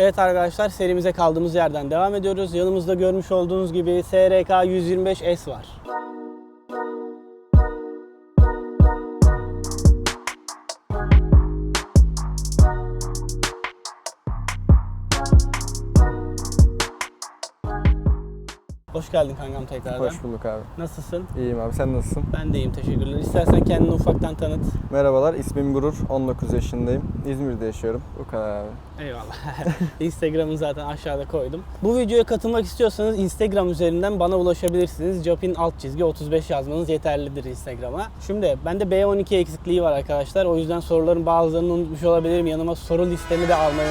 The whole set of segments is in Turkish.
Evet arkadaşlar serimize kaldığımız yerden devam ediyoruz. Yanımızda görmüş olduğunuz gibi SRK 125S var. Hoş geldin kankam tekrardan. Hoş bulduk abi. Nasılsın? İyiyim abi sen nasılsın? Ben de iyiyim teşekkürler. İstersen kendini ufaktan tanıt. Merhabalar ismim Gurur. 19 yaşındayım. İzmir'de yaşıyorum. Bu kadar abi. Eyvallah. Instagram'ı zaten aşağıda koydum. Bu videoya katılmak istiyorsanız Instagram üzerinden bana ulaşabilirsiniz. Japin alt çizgi 35 yazmanız yeterlidir Instagram'a. Şimdi bende B12 eksikliği var arkadaşlar. O yüzden soruların bazılarını unutmuş olabilirim. Yanıma soru listemi de almayı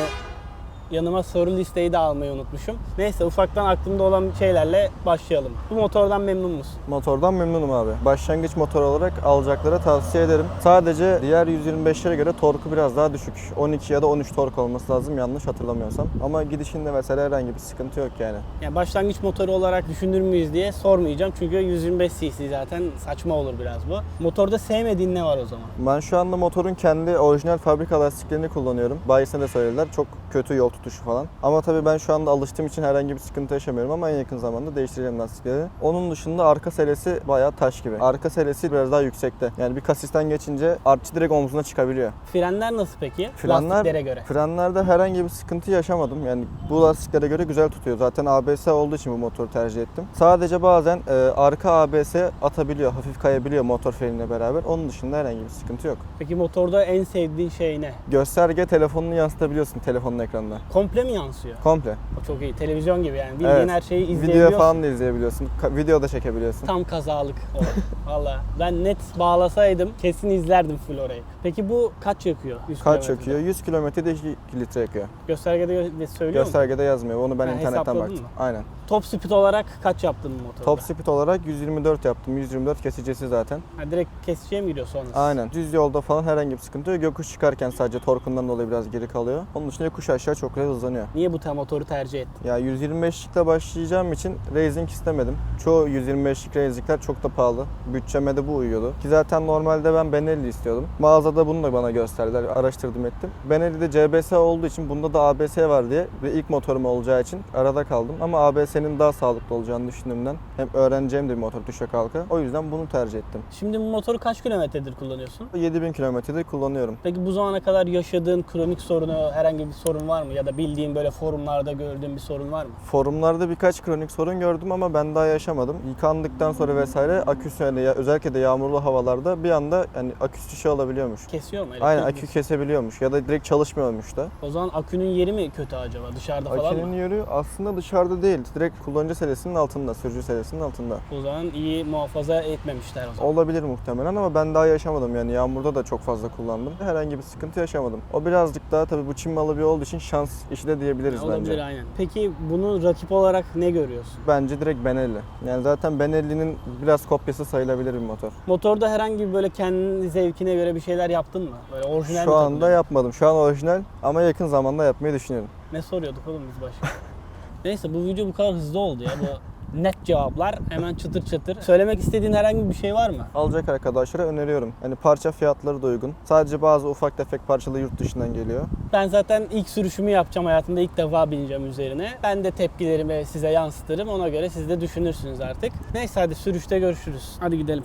yanıma soru listeyi de almayı unutmuşum. Neyse ufaktan aklımda olan şeylerle başlayalım. Bu motordan memnun musun? Motordan memnunum abi. Başlangıç motor olarak alacaklara tavsiye ederim. Sadece diğer 125'lere göre torku biraz daha düşük. 12 ya da 13 tork olması lazım yanlış hatırlamıyorsam. Ama gidişinde mesela herhangi bir sıkıntı yok yani. Yani başlangıç motoru olarak düşünür müyüz diye sormayacağım. Çünkü 125 cc zaten saçma olur biraz bu. Motorda sevmediğin ne var o zaman? Ben şu anda motorun kendi orijinal fabrika lastiklerini kullanıyorum. Bayisine de söylediler. Çok kötü yol tutuşu falan. Ama tabii ben şu anda alıştığım için herhangi bir sıkıntı yaşamıyorum ama en yakın zamanda değiştireceğim lastikleri. Onun dışında arka selesi bayağı taş gibi. Arka selesi biraz daha yüksekte. Yani bir kasisten geçince artçı direkt omzuna çıkabiliyor. Frenler nasıl peki? Frenler, Lastiklere göre. Frenlerde herhangi bir sıkıntı yaşamadım. Yani bu lastiklere göre güzel tutuyor. Zaten ABS olduğu için bu motoru tercih ettim. Sadece bazen e, arka ABS atabiliyor, hafif kayabiliyor motor freniyle beraber. Onun dışında herhangi bir sıkıntı yok. Peki motorda en sevdiğin şey ne? Gösterge telefonunu yansıtabiliyorsun telefonun ekranına. Komple mi yansıyor? Komple. O çok iyi. Televizyon gibi yani. Bildiğin Evet. her şeyi Video izleyebiliyorsun. falan da izleyebiliyorsun. Ka- video da çekebiliyorsun. Tam kazalık o. Valla. Ben net bağlasaydım kesin izlerdim full orayı. Peki bu kaç yakıyor? 100 Kaç kilometrede? yakıyor? 100 kilometrede 2 litre yakıyor. Göstergede gö- söylüyor mu? Göstergede yazmıyor. Onu ben Ha, internetten hesapladın baktım. mı? Aynen. Top speed olarak kaç yaptın bu motorda? Top speed olarak 124 yaptım. 124 kesicisi zaten. Ha, direkt kesiciye mi giriyor sonrası? Aynen. Düz yolda falan herhangi bir sıkıntı yok. Yokuş çıkarken sadece torkundan dolayı biraz geri kalıyor. Onun dışında yokuş aşağı çok güzel hızlanıyor. Niye bu motoru tercih ettin? Ya 125'likle başlayacağım için racing istemedim. Çoğu 125'lik racingler çok da pahalı. Bütçeme de bu uyuyordu. Ki zaten normalde ben Benelli istiyordum. Mağazada bunu da bana gösterdiler. Araştırdım ettim. Benelli'de CBS olduğu için bunda da ABS var diye ve ilk motorum olacağı için arada kaldım. Ama ABS'nin daha sağlıklı olacağını düşündüğümden hem öğreneceğim de bir motor düşe kalka. O yüzden bunu tercih ettim. Şimdi bu motoru kaç kilometredir kullanıyorsun? 7000 kilometrede kullanıyorum. Peki bu zamana kadar yaşadığın kronik sorunu, herhangi bir sorun var mı? Ya da bildiğin böyle forumlarda gördüğün bir sorun var mı? Forumlarda birkaç kronik sorun gördüm ama ben daha yaşamadım. Yıkandıktan sonra vesaire aküsü yani ya- özellikle de yağmurlu havalarda bir anda yani aküsü şey olabiliyormuş. Kesiyor mu? Aynen Elektrik akü kesebiliyormuş ya da direkt çalışmıyormuş da. O zaman akünün yeri mi kötü acaba? Dışarıda falan Akünün mı? yeri aslında dışarıda değil. Direkt kullanıcı selesinin altında, sürücü selesinin altında. O zaman iyi muhafaza etmemişler o zaman. Olabilir muhtemelen ama ben daha yaşamadım yani yağmurda da çok fazla kullandım. Herhangi bir sıkıntı yaşamadım. O birazcık daha tabii bu Çin malı bir olduğu için şans işi de diyebiliriz Olabilir bence. aynen. Peki bunu rakip olarak ne görüyorsun? Bence direkt Benelli. Yani zaten Benelli'nin biraz kopyası sayılabilir bir motor. Motorda herhangi bir böyle kendi zevkine göre bir şeyler yaptın mı? Böyle orijinal mi Şu anda yapmadım. Şu an orijinal ama yakın zamanda yapmayı düşünüyorum. Ne soruyorduk oğlum biz başka? Neyse bu video bu kadar hızlı oldu ya. Bu net cevaplar hemen çıtır çıtır. Söylemek istediğin herhangi bir şey var mı? Alacak arkadaşlara öneriyorum. Yani parça fiyatları da uygun. Sadece bazı ufak tefek parçalı yurt dışından geliyor. Ben zaten ilk sürüşümü yapacağım hayatımda ilk defa bineceğim üzerine. Ben de tepkilerimi size yansıtırım. Ona göre siz de düşünürsünüz artık. Neyse hadi sürüşte görüşürüz. Hadi gidelim.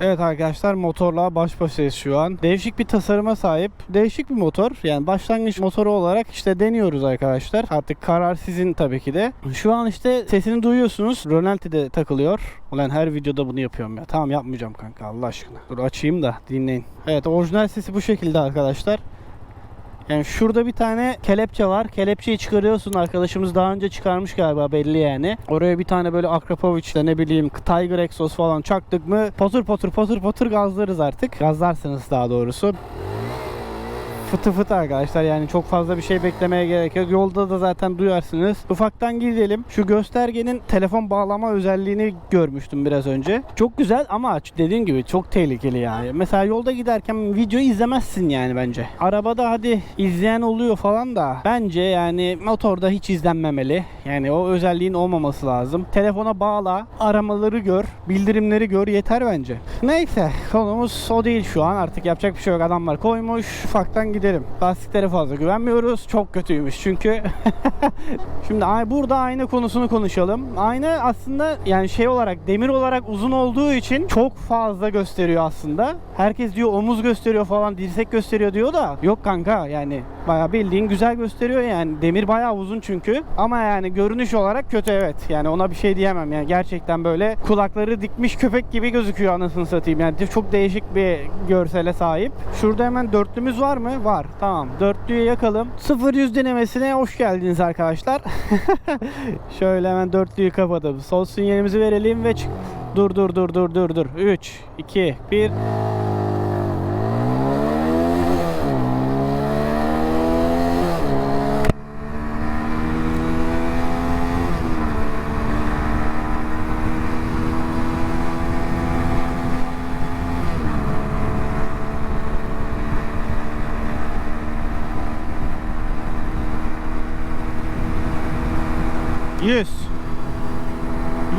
Evet arkadaşlar motorla baş başayız şu an. Değişik bir tasarıma sahip. Değişik bir motor. Yani başlangıç motoru olarak işte deniyoruz arkadaşlar. Artık karar sizin tabii ki de. Şu an işte sesini duyuyorsunuz. Rölanti'de takılıyor. Ulan her videoda bunu yapıyorum ya. Tamam yapmayacağım kanka Allah aşkına. Dur açayım da dinleyin. Evet orijinal sesi bu şekilde arkadaşlar. Yani şurada bir tane kelepçe var. Kelepçeyi çıkarıyorsun. Arkadaşımız daha önce çıkarmış galiba belli yani. Oraya bir tane böyle Akrapoviç'le ne bileyim Tiger Exos falan çaktık mı patır patır patır patır gazlarız artık. Gazlarsınız daha doğrusu. Fıtı fıtı arkadaşlar yani çok fazla bir şey beklemeye gerek yok. Yolda da zaten duyarsınız. Ufaktan gidelim. Şu göstergenin telefon bağlama özelliğini görmüştüm biraz önce. Çok güzel ama dediğim gibi çok tehlikeli yani. Mesela yolda giderken videoyu izlemezsin yani bence. Arabada hadi izleyen oluyor falan da bence yani motorda hiç izlenmemeli. Yani o özelliğin olmaması lazım. Telefona bağla, aramaları gör, bildirimleri gör yeter bence. Neyse konumuz o değil şu an. Artık yapacak bir şey yok. Adamlar koymuş. Ufaktan gidelim. Lastiklere fazla güvenmiyoruz. Çok kötüymüş çünkü. Şimdi burada ayna konusunu konuşalım. Ayna aslında yani şey olarak demir olarak uzun olduğu için çok fazla gösteriyor aslında. Herkes diyor omuz gösteriyor falan, dirsek gösteriyor diyor da yok kanka yani bayağı bildiğin güzel gösteriyor yani. Demir bayağı uzun çünkü. Ama yani görünüş olarak kötü evet. Yani ona bir şey diyemem yani gerçekten böyle kulakları dikmiş köpek gibi gözüküyor anasını satayım. Yani çok değişik bir görsele sahip. Şurada hemen dörtlümüz var mı? Var. Tamam. Dörtlüyü yakalım. 0-100 denemesine hoş geldiniz arkadaşlar. Şöyle hemen dörtlüyü kapatıp sol sinyalimizi verelim ve çık. Dur dur dur dur dur dur. 3 2 1 100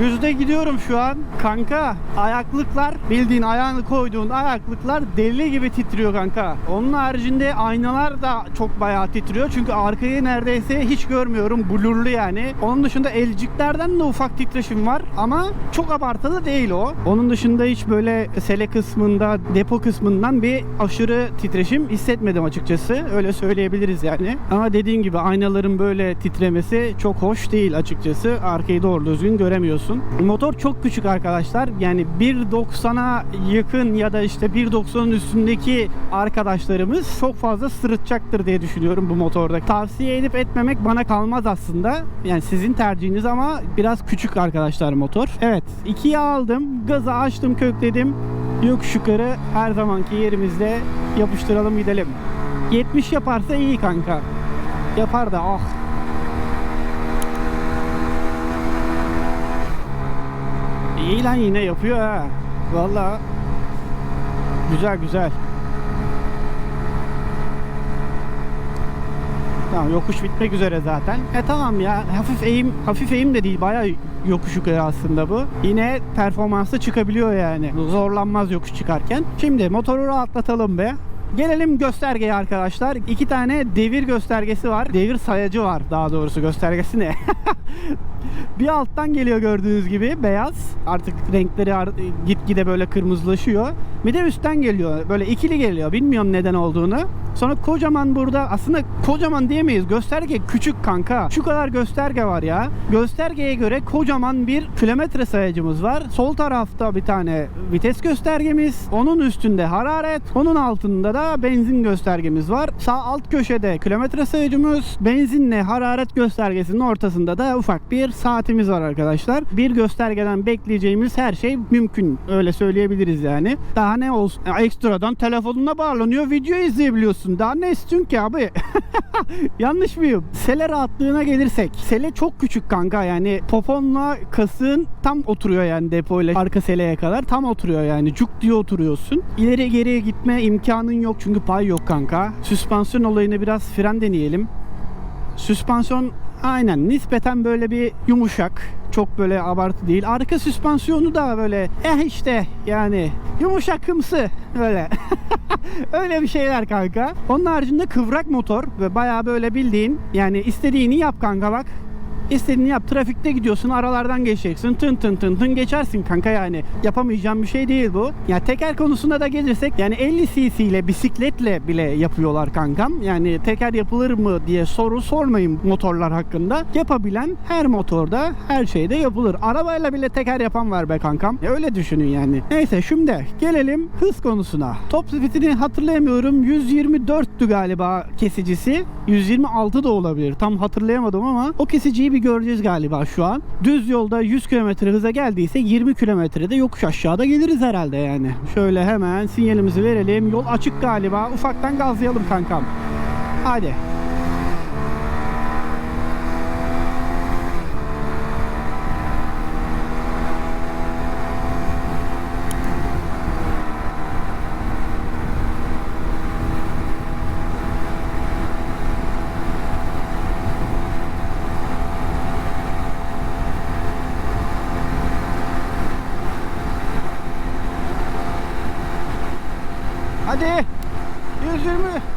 Yüzde gidiyorum şu an. Kanka ayaklıklar bildiğin ayağını koyduğun ayaklıklar deli gibi titriyor kanka. Onun haricinde aynalar da çok bayağı titriyor. Çünkü arkayı neredeyse hiç görmüyorum. Blurlu yani. Onun dışında elciklerden de ufak titreşim var. Ama çok abartılı değil o. Onun dışında hiç böyle sele kısmında, depo kısmından bir aşırı titreşim hissetmedim açıkçası. Öyle söyleyebiliriz yani. Ama dediğim gibi aynaların böyle titremesi çok hoş değil açıkçası. Arkayı doğru düzgün göremiyorsun. Motor çok küçük arkadaşlar. Yani 1.90'a yakın ya da işte 1.90'ın üstündeki arkadaşlarımız çok fazla sırıtacaktır diye düşünüyorum bu motorda. Tavsiye edip etmemek bana kalmaz aslında. Yani sizin tercihiniz ama biraz küçük arkadaşlar motor. Evet 2'ye aldım. Gazı açtım kökledim. Yokuş yukarı her zamanki yerimizde yapıştıralım gidelim. 70 yaparsa iyi kanka. Yapar da ah İyi lan yine yapıyor ha. Valla. Güzel güzel. Tamam yokuş bitmek üzere zaten. E tamam ya hafif eğim hafif eğim de değil bayağı yokuş yukarı aslında bu. Yine performansı çıkabiliyor yani. Zorlanmaz yokuş çıkarken. Şimdi motoru rahatlatalım be. Gelelim göstergeye arkadaşlar. İki tane devir göstergesi var. Devir sayacı var daha doğrusu göstergesi ne? bir alttan geliyor gördüğünüz gibi beyaz. Artık renkleri gitgide böyle kırmızılaşıyor. Bir de üstten geliyor. Böyle ikili geliyor. Bilmiyorum neden olduğunu. Sonra kocaman burada aslında kocaman diyemeyiz. Gösterge küçük kanka. Şu kadar gösterge var ya. Göstergeye göre kocaman bir kilometre sayacımız var. Sol tarafta bir tane vites göstergemiz. Onun üstünde hararet. Onun altında da benzin göstergemiz var. Sağ alt köşede kilometre sayacımız. Benzinle hararet göstergesinin ortasında da ufak bir saatimiz var arkadaşlar. Bir göstergeden bekleyeceğimiz her şey mümkün. Öyle söyleyebiliriz yani. Daha ne olsun? Ekstradan telefonuna bağlanıyor. Video izleyebiliyorsun. Daha ne istiyorsun ki abi? Yanlış mıyım? Sele rahatlığına gelirsek. Sele çok küçük kanka yani poponla kasığın tam oturuyor yani depoyla arka seleye kadar tam oturuyor yani cuk diye oturuyorsun. İleri geriye gitme imkanın yok çünkü pay yok kanka. Süspansiyon olayını biraz fren deneyelim. Süspansiyon aynen nispeten böyle bir yumuşak. Çok böyle abartı değil. Arka süspansiyonu da böyle eh işte yani yumuşakımsı böyle. Öyle bir şeyler kanka. Onun haricinde kıvrak motor ve bayağı böyle bildiğin yani istediğini yap kanka bak. İstediğini yap. Trafikte gidiyorsun. Aralardan geçeceksin. Tın tın tın tın geçersin kanka yani. Yapamayacağım bir şey değil bu. Ya teker konusunda da gelirsek yani 50 cc ile bisikletle bile yapıyorlar kankam. Yani teker yapılır mı diye soru sormayın motorlar hakkında. Yapabilen her motorda her şeyde yapılır. Arabayla bile teker yapan var be kankam. Ya öyle düşünün yani. Neyse şimdi gelelim hız konusuna. Top speedini hatırlayamıyorum. 124'tü galiba kesicisi. 126 da olabilir. Tam hatırlayamadım ama o kesiciyi bir göreceğiz galiba şu an. Düz yolda 100 km hıza geldiyse 20 kilometrede yokuş aşağıda geliriz herhalde yani. Şöyle hemen sinyalimizi verelim. Yol açık galiba. Ufaktan gazlayalım kankam. Hadi.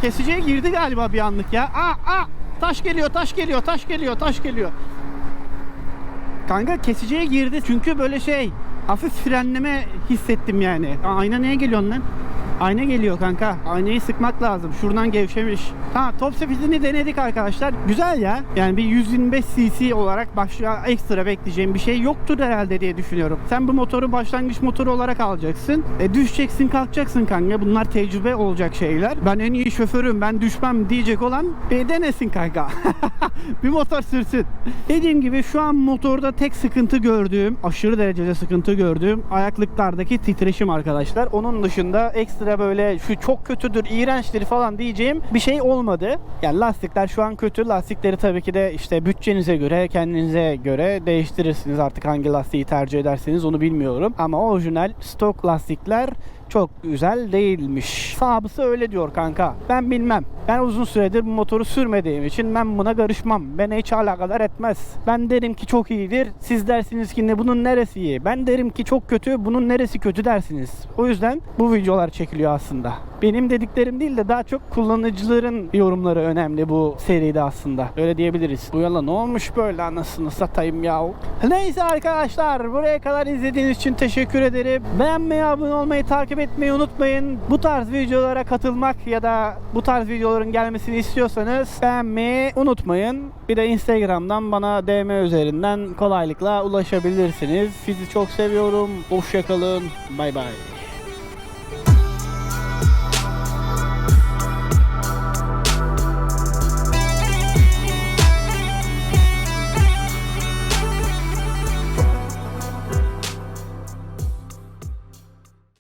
Kesiciye girdi galiba bir anlık ya. Aa, aa. Taş geliyor, taş geliyor, taş geliyor, taş geliyor. Kanka kesiciye girdi çünkü böyle şey hafif frenleme hissettim yani. Ayna neye geliyorsun lan? Ayna geliyor kanka. Aynayı sıkmak lazım. Şuradan gevşemiş. Ha top speedini denedik arkadaşlar. Güzel ya. Yani bir 125 cc olarak başka ekstra bekleyeceğim bir şey yoktur herhalde diye düşünüyorum. Sen bu motoru başlangıç motoru olarak alacaksın. E düşeceksin kalkacaksın kanka. Bunlar tecrübe olacak şeyler. Ben en iyi şoförüm ben düşmem diyecek olan e, denesin kanka. bir motor sürsün. Dediğim gibi şu an motorda tek sıkıntı gördüğüm, aşırı derecede sıkıntı gördüğüm ayaklıklardaki titreşim arkadaşlar. Onun dışında ekstra böyle şu çok kötüdür, iğrençtir falan diyeceğim bir şey olmadı. Yani lastikler şu an kötü. Lastikleri tabii ki de işte bütçenize göre, kendinize göre değiştirirsiniz artık hangi lastiği tercih ederseniz onu bilmiyorum. Ama orijinal stok lastikler çok güzel değilmiş. Sahibi öyle diyor kanka. Ben bilmem. Ben uzun süredir bu motoru sürmediğim için ben buna karışmam. Beni hiç alakadar etmez. Ben derim ki çok iyidir. Siz dersiniz ki ne bunun neresi iyi. Ben derim ki çok kötü. Bunun neresi kötü dersiniz. O yüzden bu videolar çekiliyor aslında. Benim dediklerim değil de daha çok kullanıcıların yorumları önemli bu seride aslında. Öyle diyebiliriz. Bu yola ne olmuş böyle anasını satayım ya. Neyse arkadaşlar buraya kadar izlediğiniz için teşekkür ederim. Beğenmeyi, abone olmayı, takip etmeyi unutmayın. Bu tarz videolara katılmak ya da bu tarz videoların gelmesini istiyorsanız beğenmeyi unutmayın. Bir de Instagram'dan bana DM üzerinden kolaylıkla ulaşabilirsiniz. Sizi çok seviyorum. Hoşçakalın. Bay bay.